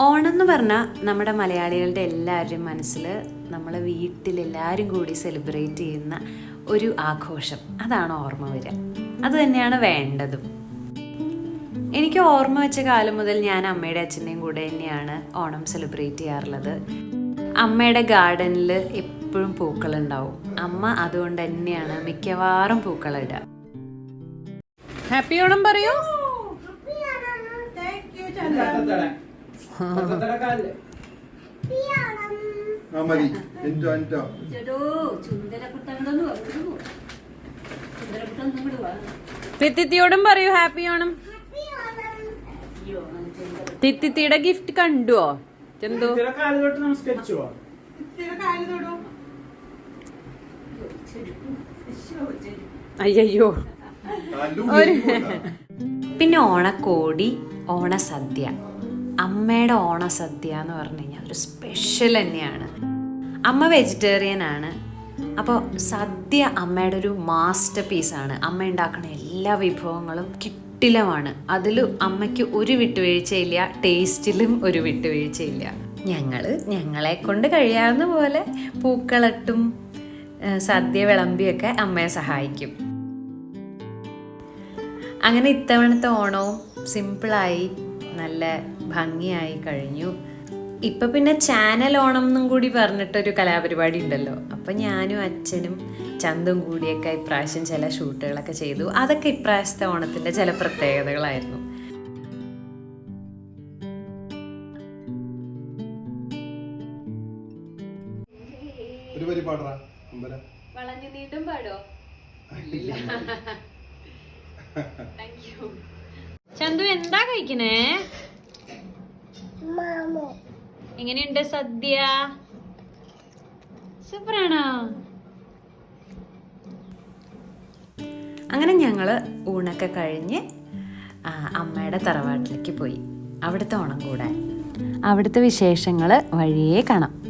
ഓണം എന്ന് പറഞ്ഞാൽ നമ്മുടെ മലയാളികളുടെ എല്ലാവരുടെയും മനസ്സിൽ നമ്മളെ വീട്ടിലെല്ലാവരും കൂടി സെലിബ്രേറ്റ് ചെയ്യുന്ന ഒരു ആഘോഷം. അതാണ് ഓർമ്മ വരിക. അത് തന്നെയാണ് വേണ്ടതും. എനിക്ക് ഓർമ്മ വെച്ച കാലം മുതൽ ഞാൻ അമ്മയുടെ അച്ഛന്റെയും കൂടെ തന്നെയാണ് ഓണം സെലിബ്രേറ്റ് ചെയ്യാറുള്ളത്. അമ്മയുടെ ഗാർഡനിൽ എപ്പോഴും പൂക്കളുണ്ടാവും. അമ്മ അതുകൊണ്ട് തന്നെയാണ് മിക്കവാറും പൂക്കളിടുക ഹാപ്പി ഓണം പറയൂ. ആ മതി. തിത്തിത്തിയോടും പറയൂ ഹാപ്പി ഓണം. തിത്തിത്തിയുടെ ഗിഫ്റ്റ് കണ്ടുവോ? ചെന്തു. നമസ്കരിച്ചോ അയ്യോ. പിന്നെ ഓണക്കോടി ഓണസദ്യ. അമ്മയുടെ ഓണസദ്യ എന്ന് പറഞ്ഞു കഴിഞ്ഞാൽ ഒരു സ്പെഷ്യൽ തന്നെയാണ്. അമ്മ വെജിറ്റേറിയൻ ആണ്. അപ്പോൾ സദ്യ അമ്മയുടെ ഒരു മാസ്റ്റർ പീസാണ് അമ്മ ഉണ്ടാക്കുന്ന എല്ലാ വിഭവങ്ങളും കിട്ടിലമാണ്. അതിൽ അമ്മയ്ക്ക് ഒരു വിട്ടുവീഴ്ചയില്ല ടേസ്റ്റിലും ഒരു വിട്ടുവീഴ്ചയില്ല. ഞങ്ങൾ ഞങ്ങളെ കൊണ്ട് കഴിയാവുന്ന പോലെ പൂക്കളട്ടും സദ്യ വിളമ്പിയൊക്കെ അമ്മയെ സഹായിക്കും. അങ്ങനെ ഇത്തവണത്തെ ഓണവും സിമ്പിളായി നല്ല ഭംഗിയായി കഴിഞ്ഞു. ഇപ്പം പിന്നെ ചാനൽ ഓണം എന്നും കൂടി പറഞ്ഞിട്ടൊരു കലാപരിപാടി ഉണ്ടല്ലോ. അപ്പം ഞാനും അച്ഛനും ചന്തും കൂടിയൊക്കെ ഇപ്രാവശ്യം ചില ഷൂട്ടുകളൊക്കെ ചെയ്തു. അതൊക്കെ ഇപ്രാവശ്യത്തെ ഓണത്തിന്റെ ചില പ്രത്യേകതകളായിരുന്നു. ഒരു നീട്ടും പാടോ ഇല്ല. വളഞ്ഞു യു പാടോ ചന്തു എന്താ കഴിക്കണേ? എങ്ങനെയുണ്ട് സദ്യ? സൂപ്പറാണോ? അങ്ങനെ ഞങ്ങൾ ഊണൊക്കെ കഴിഞ്ഞ് അമ്മയുടെ തറവാട്ടിലേക്ക് പോയി. അവിടുത്തെ ഓണം കൂടാൻ. അവിടുത്തെ വിശേഷങ്ങൾ വഴിയേ കാണാം.